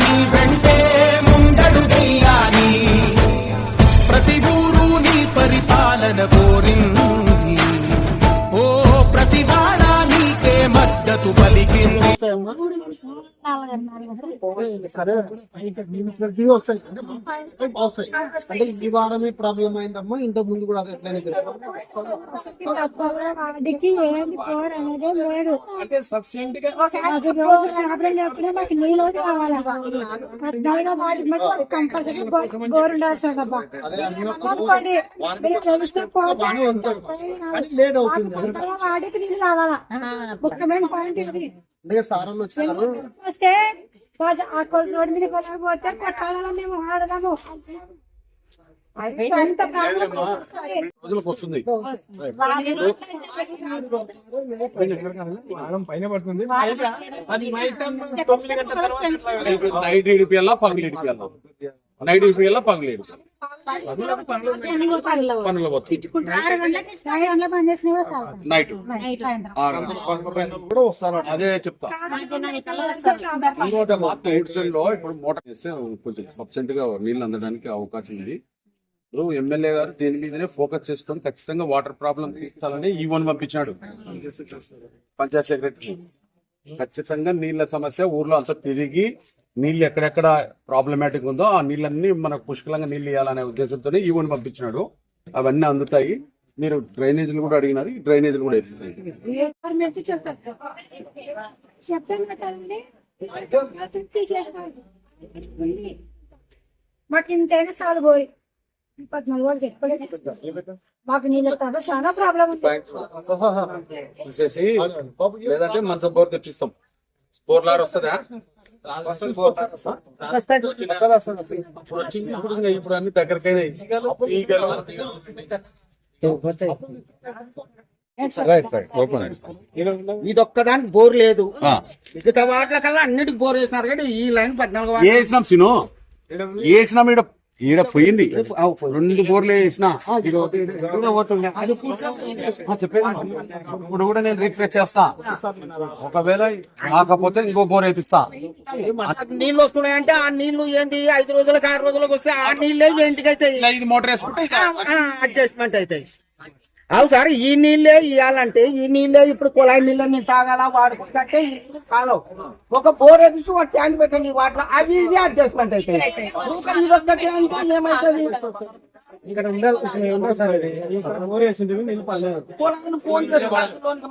నీ వెంటే ప్రతి పరిపాలన కోరింది. ఓ ప్రతివాడానికే మద్దతు పలికింది. సరే వస్తాయి. అంటే ఇవి వస్తాయి. అంటే ఈ వారమే ప్రాబ్లం అయిందమ్మా ఇంతకు ముందు కూడా అది ఎట్లయినా అంటే సఫిషియెంట్గా లేట్ అవుతుంది. ముఖ్యమైన పాయింట్ ఇది. వస్తే రోడ్డు మీద కొనకపోతే కొట్టాలని మేము ఆడదాము. వస్తుంది. పైన పడుతుంది. అది నైట్ టైం తొమ్మిది గంటల తర్వాత నైట్ ఇడిపియాలా పగలు ఇడిపియాలా నైట్. కూడా అదే చెప్తా. లో ఇప్పుడు మోటార్ చేస్తే కొంచెం సబ్సెంట్గా నీళ్ళు అందడానికి అవకాశం ఉంది. ఇప్పుడు ఎమ్మెల్యే గారు దీని మీదనే ఫోకస్ చేసుకొని ఖచ్చితంగా వాటర్ ప్రాబ్లం తీర్చాలని ఈ వన్ పంపించాడు. పంచాయత్ సెక్రటరీ. ఖచ్చితంగా నీళ్ళ సమస్య ఊర్లో అంతా తిరిగి నీళ్ళు ఎక్కడెక్కడ ప్రాబ్లమాటిక్ ఉందో ఆ నీళ్ళన్నీ మనకు పుష్కలంగా నీళ్ళు ఇవ్వాలనే ఉద్దేశంతో ఈ వన్ పంపించినాడు. అవన్నీ అందుతాయి. మీరు డ్రైనేజీలు కూడా అడిగినారు. ఈ డ్రైనేజీలు కూడా ఎత్తుతాయి మాకు ఇంతైనా చాలు పోయి పద్నాలుగు వాళ్ళు ఎప్పుడే మాకు నీళ్ళు చాలా ప్రాబ్లం ఉంది. లేదంటే మంచం బోర్ తెప్పిస్తాం బోర్ లార్ వస్తుందా? ఇప్పుడు వచ్చింది ఇప్పుడు ఇప్పుడు అన్ని దగ్గరకైనా ఈగలు. రైట్ రైట్ ఓపెన్ ఇది ఒక్కదానికి బోర్ లేదు. మిగతా వాటిల కల్లా అన్నిటికి బోర్ వేసినారు కానీ ఈ లైన్ పద్నాలుగు వేసినాం సిను. వేసినాం ఈడ ఈడ పోయింది రెండు బోర్లు వేసిన ఇప్పుడు కూడా నేను రిఫ్రెష్ చేస్తా ఒకవేళ కాకపోతే ఇంకో బోర్ వేపిస్తా నీళ్ళు వస్తున్నాయంటే ఆ నీళ్ళు ఏంది ఐదు రోజులకు ఆరు రోజులకు వస్తే ఆ నీళ్ళే ఇంటికి ఇలా ఇది మోటార్ వేసుకుంటే అడ్జస్ట్మెంట్ అవుతాయి అవు సార్ ఈ నీళ్ళే ఇవ్వాలంటే ఈ నీళ్ళే ఇప్పుడు కుళాయి నీళ్ళని తాగాల వాడుకుంటే కాలం. ఒక బోర్ ఎదుటి ఒక ట్యాంక్ పెట్టండి వాటిలో అవి ఇవి అడ్జస్ట్మెంట్ అవుతాయి. ఇంకా ఇదొక్క ట్యాంక్ ఏమవుతుంది ఇక్కడ సార్ ఇది. నీళ్ళు ఫోన్ చేసి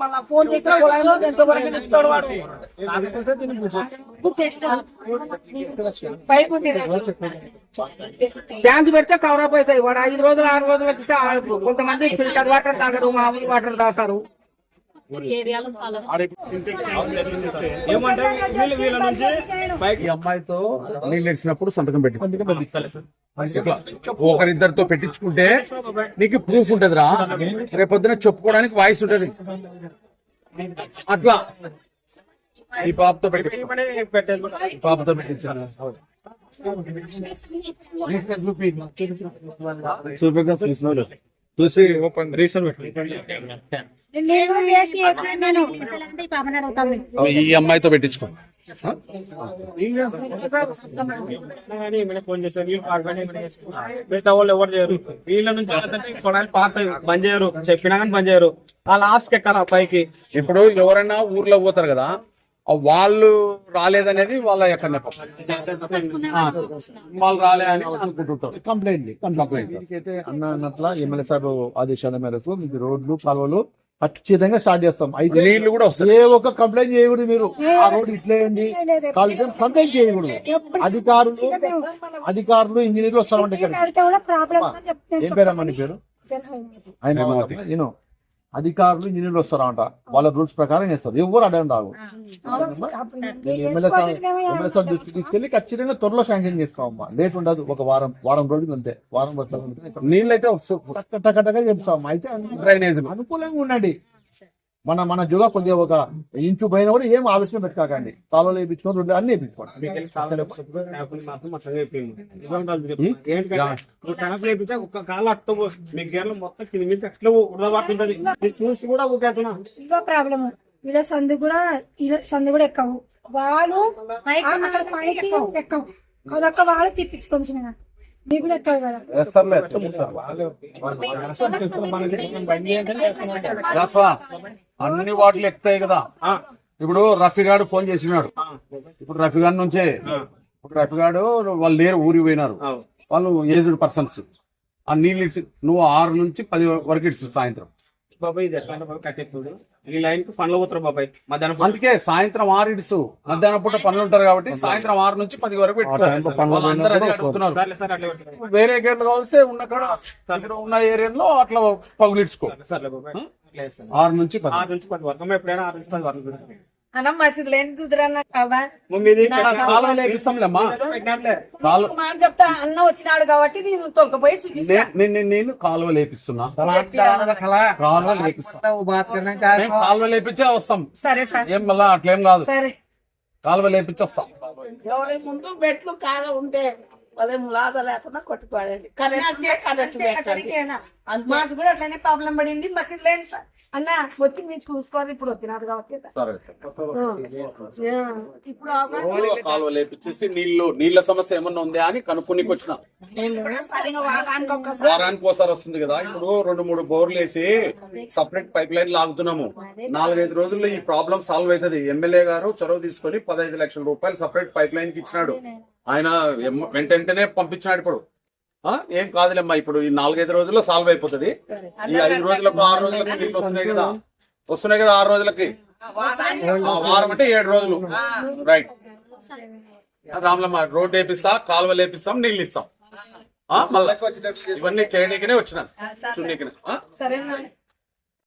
మళ్ళా ఫోన్ చేస్తే వాడు? కాకపోతే ఉంది ట్యాంక్ పెడితే కవర్ అప్ అవుతాయి వాడు ఐదు రోజులు ఆరు రోజులకి ఇస్తే ఆగదు. కొంతమంది ఫిల్టర్ వాటర్ తాగరు మామూలు వాటర్ తాగుతారు. ఏమంటే వీళ్ళు వీళ్ళ నుంచి బైక్ ఈ అమ్మాయితో నీళ్ళు ఇచ్చినప్పుడు సంతకం పెట్టి. ఒకరిద్దరితో పెట్టించుకుంటే నీకు ప్రూఫ్ ఉంటది రా రేపొద్దున చెప్పుకోవడానికి వాయిస్ ఉంటది. అట్లా. ఈ పాపతో పెట్టి పాపతో పెట్టించాను చూపి చూసి ఈ అమ్మాయితో పెట్టించుకో ఫోన్ చేశారు. మిగతా వాళ్ళు ఎవరు చేయరు వీళ్ళ నుంచి కొడాలి పాత బంద్ చేయరు చెప్పినా కానీ బంద్ చేయరు. ఆ లాస్ట్ ఎక్కాలి ఆ పైకి. ఇప్పుడు ఎవరైనా ఊర్లో పోతారు కదా వాళ్ళు రాలేదనేది వాళ్ళ ఎక్కడ వాళ్ళు రాలే అని అనుకుంటుంటారు. కంప్లైంట్. కంప్లైంట్ అన్న అన్నట్ల ఎమ్మెల్యే సార్ ఆదేశాల మేరకు మీకు రోడ్లు కాలువలు ఖచ్చితంగా స్టార్ట్ చేస్తాం. అయితే నీళ్ళు కూడా వస్తాయి. ఏ ఒక్క కంప్లైంట్ చేయకూడదు మీరు. ఆ రోడ్ ఇట్లేయండి కాలువ కంప్లైంట్ చేయకూడదు. అధికారులు అధికారులు ఇంజనీర్లు వస్తారంట ఏం పేరమ్మా నీ పేరు? ఆయన నేను అధికారులు ఇంజనీర్లు వస్తారంట. వాళ్ళ రూల్స్ ప్రకారం చేస్తారు. ఎవరు అడగండి రాదు ఎమ్మెల్యే సార్ దృష్టికి తీసుకెళ్ళి ఖచ్చితంగా త్వరలో శాంక్షన్ చేసుకోమ్మా. లేట్ ఉండదు. ఒక వారం వారం రోజులు అంతే. వారం రోజులు నీళ్ళు అయితే టక్క టక్క టక్క చెప్తాం. అయితే డ్రైనేజ్ అనుకూలంగా ఉండండి. మన మన జుగా కొద్దిగా ఒక ఇంచు పైన కూడా ఏం ఆలోచన పెట్టుకోకండి తాళాలు వేయించుకొని రెండు అన్ని వేయించుకోండి అట్ట మీ గేర్లు మొత్తం కింద మీద అట్లా చూసి కూడా ఇంకో ప్రాబ్లం సందు కూడా వీళ్ళ సందు కూడా ఎక్కవు వాళ్ళు పైకి ఎక్కవు అదొక్క వాళ్ళు తిప్పించుకొని మీకు కూడా ఎక్కవు కదా అన్ని వాటిలు ఎక్కుతాయి కదా. ఇప్పుడు రఫీగాడు ఫోన్ చేసినాడు. ఇప్పుడు రఫీగాడ్ నుంచే. ఇప్పుడు రఫీగాడు వాళ్ళు లేరు ఊరికి పోయినారు. వాళ్ళు ఏజ్డ్ పర్సన్స్. ఆ నీళ్ళు ఇడ్చి నువ్వు ఆరు నుంచి పది వరకు ఇడ్చు సాయంత్రం. బాబాయ్ ఇది ఎట్లా అంటే బాబాయ్ కట్టేప్పుడు ఈ లైన్కి పనులు పోతారు బాబాయ్. మధ్యాహ్నం. అందుకే సాయంత్రం ఆరు ఇడుసు. మధ్యాహ్నం పూట పనులు ఉంటారు కాబట్టి సాయంత్రం ఆరు నుంచి పది వరకు. వేరే గేర్లు కావాల్సి ఉన్న కాడ ఉన్న ఏరియాలో అట్లా పగులిడ్చుకో ఆరు నుంచి ఆరు నుంచి పది వరకు ఎప్పుడైనా ఆరు నుంచి పది వరకు. అన్న మసీదు లేని చూద్దరన్న చెప్తా వచ్చినాడు కాబట్టి నేను నేను కాలువ లేపిస్తున్నా. కాలువ కాలువ లేపించే వస్తాం. సరే సార్. ఏం మళ్ళా అట్లేం కాదు. సరే. కాలువ లేపించి వస్తాం ఎవరి ముందు బెట్లు కాలం ఉంటే వాళ్ళేం లాద లేకుండా కరెంట్ కరెంట్ పెట్టండి. మాకు కూడా అట్లనే ప్రాబ్లం పడింది. మసీదు లేని. అన్న వచ్చి మీరు చూసుకోవాలి. ఇప్పుడు వచ్చినారు కాబట్టి. ఇప్పుడు లేపించేసి నీళ్ళు నీళ్ళ సమస్య ఏమన్నా ఉందా అని కనుక్కోనికి వచ్చిన. వారానికి ఒకసారి వస్తుంది కదా. ఇప్పుడు రెండు మూడు బోర్లు వేసి సపరేట్ పైప్ లైన్ లాగుతున్నాము. నాలుగైదు రోజుల్లో ఈ ప్రాబ్లం సాల్వ్ అవుతుంది. ఎమ్మెల్యే గారు చొరవ తీసుకొని పదహైదు లక్షల రూపాయలు సపరేట్ పైప్ లైన్కి ఇచ్చినాడు. ఆయన వెంటనే పంపించినాడు ఇప్పుడు. ఆ, ఏం కాదులేమ్మా ఇప్పుడు ఈ నాలుగైదు రోజుల్లో సాల్వ్ అయిపోతుంది. ఈ ఐదు రోజులకు ఆరు రోజులకు నీళ్ళు వస్తున్నాయి కదా. వస్తున్నాయి కదా ఆరు రోజులకి? వారం అంటే ఏడు రోజులు. రైట్. రాములమ్మ రోడ్ వేపిస్తా కాలువ లేపిస్తాం నీళ్ళు ఇస్తాం. ఆ, మళ్ళా ఇవన్నీ చేయడానికినే వచ్చినాను. సరేనా?